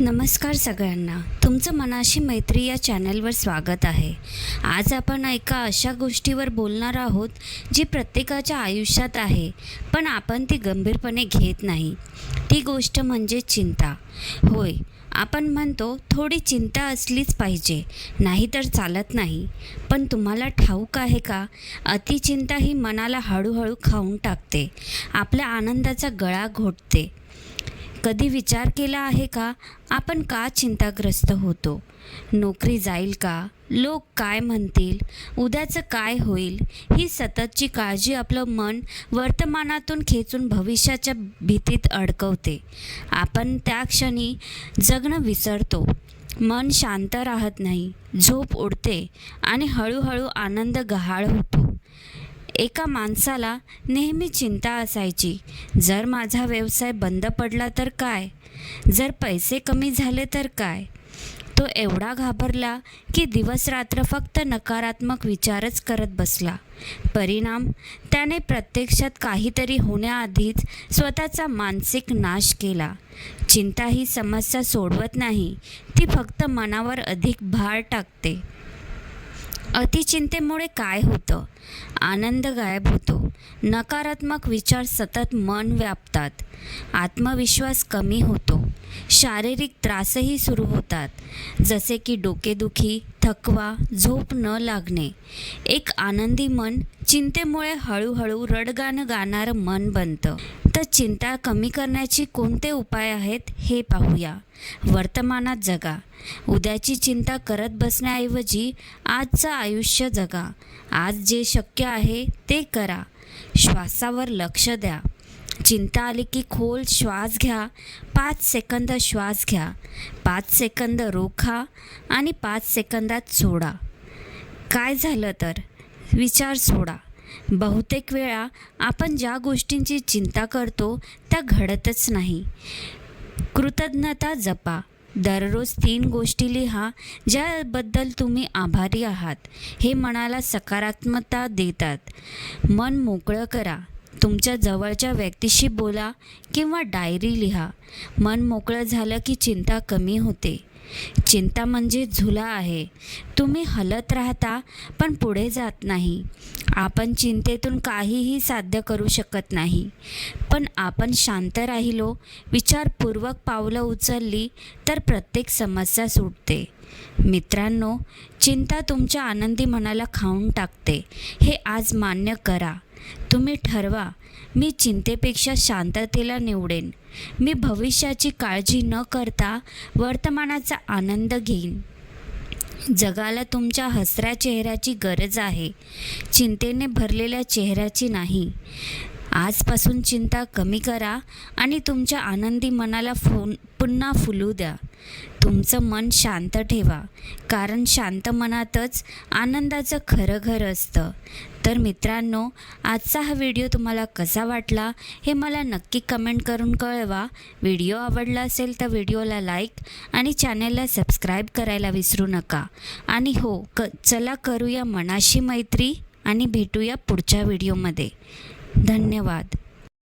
नमस्कार सगळ्यांना. तुमचं मनाशी मैत्री या चॅनलवर स्वागत आहे. आज आपण एका अशा गोष्टीवर बोलणार आहोत जी प्रत्येकाच्या आयुष्यात आहे पण आपण ती गंभीरपणे घेत नाही. ती गोष्ट म्हणजे चिंता. होय आपण म्हणतो थोडी चिंता असलीच पाहिजे नाही तर चालत नाही. पण तुम्हाला ठाऊक आहे का? अतिचिंता ही मनाला हळूहळू खाऊन टाकते. आपल्या आनंदाचा गळा घोटते. कधी विचार केला आहे का? आपण का चिंताग्रस्त होतो? नोकरी जाईल का? लोक काय म्हणतील? उद्याचं काय होईल? ही सततची काळजी आपलं मन वर्तमानातून खेचून भविष्याच्या भीतीत अडकवते. आपण त्या क्षणी जगणं विसरतो. मन शांत राहत नाही. झोप उडते आणि हळूहळू आनंद गहाळ होतो. एका माणसाला नेहमी चिंता असायची. जर माझा व्यवसाय बंद पडला तर काय? जर पैसे कमी झाले तर काय? तो एवढा घाबरला की दिवस रात्र फक्त नकारात्मक विचारच करत बसला. परिणाम? त्याने प्रत्यक्षात काहीतरी होण्याआधीच स्वतःचा मानसिक नाश केला. चिंता ही समस्या सोडवत नाही ती फक्त मनावर अधिक भार टाकते. अतिचिंतेमुळे काय होतं? आनंद गायब होतो. नकारात्मक विचार सतत मन व्यापतात. आत्मविश्वास कमी होतो. शारीरिक त्रासही सुरू होतात. जसे की डोकेदुखी थकवा झोप न लागणे. एक आनंदी मन चिंतेमुळे हळूहळू रडगाणं गाणारं मन बनतं. तर चिंता कमी करण्याची कोणते उपाय आहेत हे पाहूया. वर्तमानात जगा. उद्याची चिंता करत बसण्याऐवजी आजचं आयुष्य जगा. आज जे शक्य आहे ते करा. श्वासावर लक्ष द्या. चिंता आली की खोल श्वास घ्या पाच सेकंद श्वास घ्या पाच सेकंद रोखा आणि पाच सेकंदात सोडा. काय झालं तर? विचार सोडा. बहुतेक वेळा आपण ज्या गोष्टींची चिंता करतो त्या घडतच नाही. कृतज्ञता जपा. दररोज तीन गोष्टी लिहा ज्याबद्दल तुम्ही आभारी आहात. हे मनाला सकारात्मकता देतात. मन मोकळं करा. तुमच्या जवळच्या व्यक्तीशी बोला किंवा डायरी लिहा. मन मोकळं झालं की चिंता कमी होते. चिंता म्हणजे झुला आहे. तुम्ही हलत राहता पण पुढे जात नाही. आपण चिंतेतून काहीही साध्य करू शकत नाही. पण आपण शांत राहिलो विचारपूर्वक पावलं उचलली तर प्रत्येक समस्या सुटते. मित्रांनो चिंता तुमच्या आनंदी मनाला खाऊन टाकते. हे आज मान्य करा. तुम्ही ठरवा. मी चिंतेपेक्षा शांततेला निवडेन. मी भविष्याची काळजी न करता वर्तमानाचा आनंद घेईन. जगाला तुमच्या हसऱ्या चेहऱ्याची गरज आहे. चिंतेने भरलेल्या चेहऱ्याची नाही. आजपासून चिंता कमी करा आणि तुमच्या आनंदी मनाला फोन पुन्हा फुलू द्या. तुमचं मन शांत ठेवा कारण शांत मनातच आनंदाचं खरं घर असतं. तर मित्रांनो आजचा हा व्हिडिओ तुम्हाला कसा वाटला हे मला नक्की कमेंट करून कळवा. व्हिडिओ आवडला असेल तर व्हिडिओला लाईक आणि चॅनलला सबस्क्राईब करायला विसरू नका. आणि हो क चला करूया मनाशी मैत्री आणि भेटूया पुढच्या व्हिडिओमध्ये. धन्यवाद.